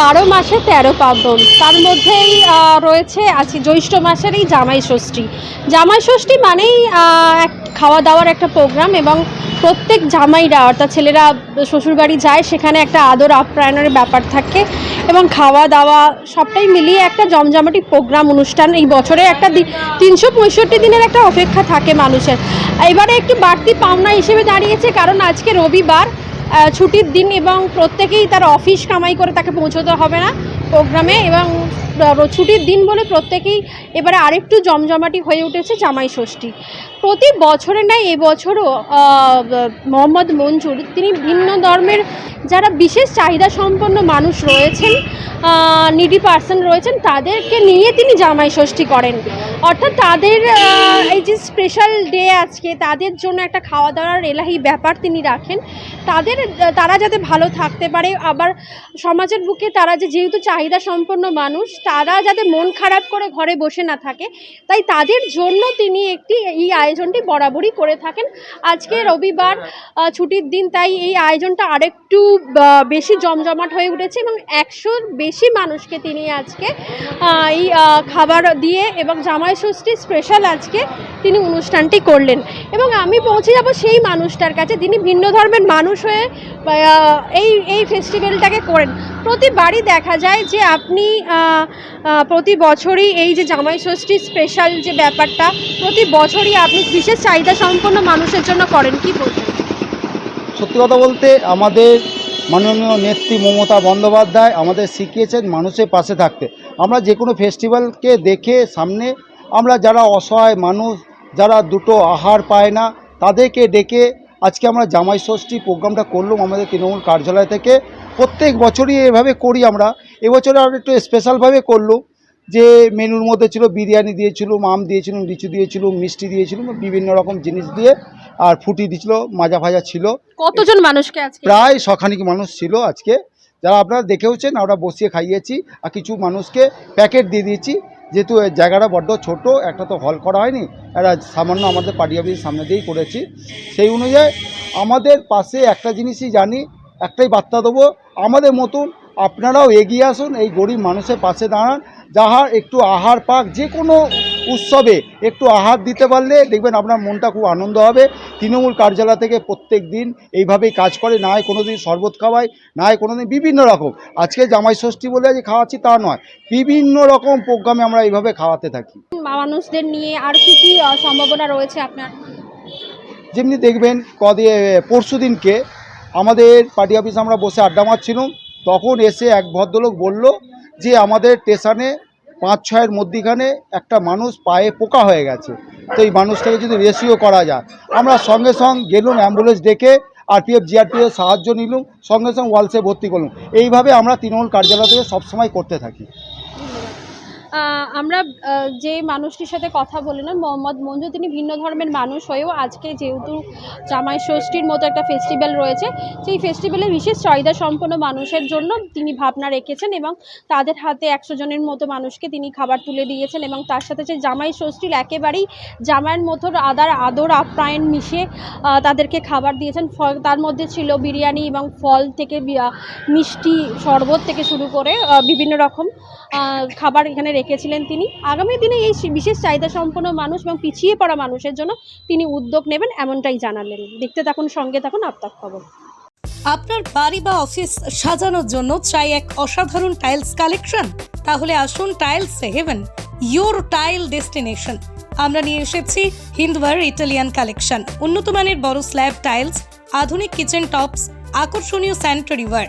বারো মাসে তেরো পার্বণ। তার মধ্যেই রয়েছে আছে জ্যৈষ্ঠ মাসের এই জামাই ষষ্ঠী। জামাই ষষ্ঠী মানেই এক খাওয়া দাওয়ার একটা প্রোগ্রাম এবং প্রত্যেক জামাইরা, অর্থাৎ ছেলেরা শ্বশুরবাড়ি যায়, সেখানে একটা আদর আপ্যায়নের ব্যাপার থাকে এবং খাওয়া দাওয়া সবটাই মিলিয়ে একটা জমজমাটি প্রোগ্রাম, অনুষ্ঠান। এই বছরে একটা তিনশো পঁয়ষট্টি দিনের একটা অপেক্ষা থাকে মানুষের। এবারে একটু বাড়তি পাওনা হিসেবে দাঁড়িয়েছে, কারণ আজকে রবিবার। ছুটির দিন এবং প্রত্যেকেই তার অফিস কামাই করে তাকে পৌঁছতে হবে না। প্রোগ্রামে এবং ছুটির দিন বলে প্রত্যেকেই এবারে আরেকটু জমজমাটি হয়ে উঠেছে জামাই ষষ্ঠী। প্রতি বছরে নাই এবছরও মোহাম্মদ মঞ্জুর, তিনি ভিন্ন ধর্মের যারা বিশেষ চাহিদা সম্পন্ন মানুষ রয়েছেন নিডি পার্সন রয়েছেন, তাদেরকে নিয়ে তিনি জামাই ষষ্ঠী করেন। অর্থাৎ তাদের এই যে স্পেশাল ডে আজকে, তাদের জন্য একটা খাওয়া দাওয়ার এলাহি ব্যাপার তিনি রাখেন। তাদের, তারা যাতে ভালো থাকতে পারে, আবার সমাজের বুকে তারা যে যেহেতু চাহিদা সম্পন্ন মানুষ তারা যাতে মন খারাপ করে ঘরে বসে না থাকে তাই তাদের জন্য তিনি একটি এই আয়োজনটি বরাবরই করে থাকেন। আজকে রবিবার ছুটির দিন তাই এই আয়োজনটা আরেকটু বেশি জমজমাট হয়ে উঠেছে এবং একশোর বেশি মানুষকে তিনি আজকে এই খাবার দিয়ে এবং জামাই ষষ্ঠী স্পেশাল আজকে তিনি অনুষ্ঠানটি করলেন। এবং আমি পৌঁছে যাব সেই মানুষটার কাছে তিনি ভিন্ন ধর্মের মানুষ হয়ে এই এই ফেস্টিভ্যালটাকে করেন। প্রতিবারই দেখা যায় যে আপনি প্রতি বছরই এই যে জামাই ষষ্ঠী স্পেশাল যে ব্যাপারটা, প্রতি বছরই আপনি বিশেষ চাহিদা সম্পন্ন মানুষের জন্য করেন, কি বলবেন? সত্যি কথা বলতে আমাদের মাননীয় নেত্রী মমতা বন্দ্যোপাধ্যায় আমাদের শিখিয়েছেন মানুষের পাশে থাকতে। আমরা যে কোনো ফেস্টিভ্যালকে দেখে সামনে আমরা যারা অসহায় মানুষ, যারা দুটো আহার পায় না, তাদেরকে ডেকে আজকে আমরা জামাই ষষ্ঠী প্রোগ্রামটা করলাম আমাদের তৃণমূল কার্যালয় থেকে। প্রত্যেক বছরই এভাবে করি আমরা। এবছরে আর একটু স্পেশালভাবে করলাম যে মেনুর মধ্যে ছিল বিরিয়ানি দিয়েছিলাম আম দিয়েছিলাম লিচু দিয়েছিলাম মিষ্টি দিয়েছিলাম বিভিন্ন রকম জিনিস দিয়ে আর ফুটি দিয়েছিল মাজা ভাজা ছিল। কতজন মানুষকে আজকে? প্রায় শখানিক মানুষ ছিল আজকে। যারা আপনারা দেখেওছেন আমরা বসিয়ে খাইয়েছি আর কিছু মানুষকে প্যাকেট দিয়ে দিয়েছি। যেহেতু জায়গাটা বড্ড ছোট একটা তো হল করা হয়নি একটা সামান্য আমাদের পার্টি অফিসের সামনে দিয়েই করেছি। সেই অনুযায়ী আমাদের পাশে একটা জিনিসই জানি একটাই বার্তা দেবো আমাদের মতন আপনারাও এগিয়ে আসুন এই গরিব মানুষের পাশে দাঁড়ান যাহার একটু আহার পাক যে কোনো উৎসবে একটু আহার দিতে পারলে দেখবেন আপনার মনটা খুব আনন্দ হবে। তৃণমূল কার্যালয় থেকে প্রত্যেক দিন এইভাবেই কাজ করে না কোনো দিন শরবত খাওয়ায় না হয় কোনো দিন বিভিন্ন রকম। আজকে জামাই ষষ্ঠী বলে যে খাওয়াচ্ছি তা নয় বিভিন্ন রকম প্রোগ্রামে আমরা এইভাবে খাওয়াতে থাকি। মানুষদের নিয়ে আর কি কি সম্ভাবনা রয়েছে আপনার? যেমনি দেখবেন কদে পরশু দিনকে আমাদের পার্টি অফিসে আমরা বসে আড্ডা মারছিলাম। তখন এসে এক ভদ্রলোক বলল যে, আমাদের স্টেশনে পাঁচ ছয়ের মধ্যিখানে একটা মানুষ পায়ে পোকা হয়ে গেছে। তো এই মানুষটাকে যদি রেসিও করা যায়। আমরা সঙ্গে সঙ্গে গেলুম অ্যাম্বুলেন্স ডেকে, আরপিএফ, জিআরপিএফ সাহায্য নিলুম, সঙ্গে সঙ্গে ওয়ালসে ভর্তি করলুম। এইভাবে আমরা তৃণমূল কার্যালয় থেকে সবসময় করতে থাকি। আমরা যে মানুষটির সাথে কথা বললাম মোহাম্মদ মঞ্জু, তিনি ভিন্ন ধর্মের মানুষ হয়েও আজকে যেহেতু জামাই ষষ্ঠীর মতো একটা ফেস্টিভ্যাল রয়েছে, সেই ফেস্টিভ্যালে বিশেষ চাহিদা সম্পন্ন মানুষের জন্য তিনি ভাবনা রেখেছেন এবং তাদের হাতে একশো জনের মতো মানুষকে তিনি খাবার তুলে দিয়েছেন এবং তার সাথে যে জামাই ষষ্ঠীর একেবারেই জামাইয়ের মতো আদার আদর, আপ্যায়ন মিশে তাদেরকে খাবার দিয়েছেন। ফল, তার মধ্যে ছিল বিরিয়ানি এবং ফল থেকে মিষ্টি শরবত থেকে শুরু করে বিভিন্ন রকম খাবার এখানে রেখেছিলেন তিনি। আগামী দিনে এই বিশেষ চাহিদা সম্পন্ন মানুষ এবং পিছিয়ে পড়া মানুষের জন্য তিনি উদ্যোগ নেবেন এমনটাই জানালেন। দেখতে থাকুন, সঙ্গে থাকুন আপনার খবর। আপনার বাড়ি বা অফিস সাজানোর জন্য চাই এক অসাধারণ টাইলস কালেকশন? তাহলে আসুন tiles heaven your tile destination. আমরা নিয়ে এসেছি হিন্দওয়ার ইটালিয়ান কালেকশন। উন্নত মানের বড় স্ল্যাব টাইলস, আধুনিক কিচেন টপস, আকর্ষণীয় sanitary wire.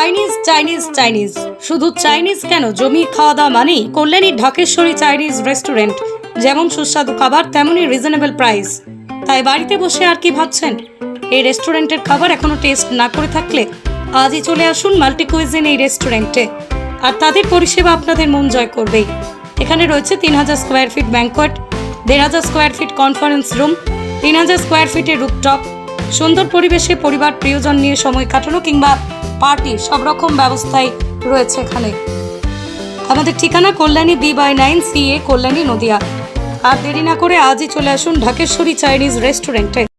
Chinese Chinese Chinese. শুধু চাইনিজ কেন? জমি খাওয়া দাওয়া মানেই কল্যাণী ঢাকেশ্বরী চাইনিজ রেস্টুরেন্ট। যেমন সুস্বাদু খাবার, তেমনই রিজনেবল প্রাইস তাই বাড়িতে বসে আর কি ভাবছেন? এই রেস্টুরেন্টের খাবার এখনও টেস্ট না করে থাকলে আজই চলে আসুন মাল্টি কুইজিন এই রেস্টুরেন্টে। আর তাদের পরিষেবা আপনাদের মন জয় করবেই। এখানে রয়েছে তিন হাজার স্কোয়ার ফিট ব্যাঙ্কোয়েট দেড় হাজার স্কোয়ার ফিট কনফারেন্স রুম তিন হাজার স্কোয়ার ফিটের রুপটপ সুন্দর পরিবেশে পরিবার, প্রিয়জন নিয়ে সময় কাটানো কিংবা পার্টি, সব রকম ব্যবস্থাই রয়েছে এখানে। আমাদের ঠিকানা Kalyani B by nine C A, Kalyani Nadia. আর দেরি না করে আজই চলে আসুন ঢাকেশ্বরী চাইনিজ রেস্টুরেন্টে।